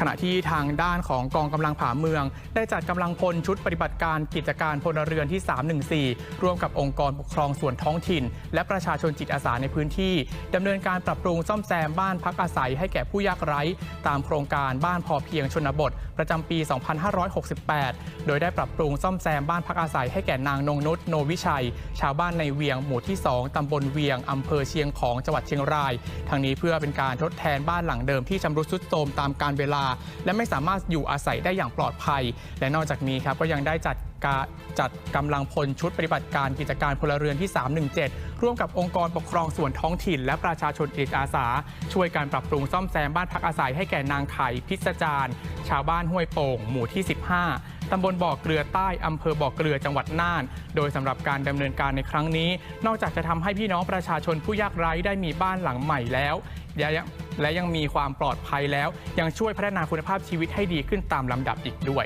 ขณะที่ทางด้านของกองกำลังผ่าเมือง ได้จัดกำลังพลชุดปฏิบัติการกิจการพลเรือนที่ 314 ร่วมกับองค์กรปกครองส่วนท้องถิ่น และประชาชนจิตอาสาในพื้นที่ดำเนินการปรับปรุงซ่อมแซมบ้านพักอาศัยให้แก่ผู้ยากไร้ ตามโครงการบ้านพอเพียงชนบท ประจำปี 2568 โดยได้ปรับปรุงซ่อมแซมบ้านพักอาศัยให้แก่นางนงนุชโนวิชัย ชาวบ้านในเวียงหมู่ที่ 2ตำบลเวียงอำเภอเชียงของจังหวัดเชียงรายทางนี้เพื่อเป็นการทดแทนบ้านหลังเดิมที่ชำรุดทรุดโทรมตามการเวลาและไม่สามารถอยู่อาศัยได้อย่างปลอดภัย และนอกจากนี้ครับก็ยังได้จัดการจัดกำลังพลชุดปฏิบัติการกิจการพลเรือนที่ 317 ร่วมกับองค์กรปกครองส่วนท้องถิ่น และประชาชนจิตอาสา ช่วยการปรับปรุงซ่อมแซมบ้านพักอาศัยให้แก่นางไข่พิศจารชาวบ้านห้วยโป่ง หมู่ที่ 15 ตำบลบ่อเกลือใต้ อำเภอบ่อเกลือจังหวัดน่าน โดยสำหรับการดำเนินการในครั้งนี้ นอกจากจะทำให้พี่น้องประชาชนผู้ยากไร้ได้มีบ้านหลังใหม่แล้วยัง และยังมีความปลอดภัยแล้ว ยังช่วยพัฒนาคุณภาพชีวิตให้ดีขึ้นตามลำดับอีกด้วย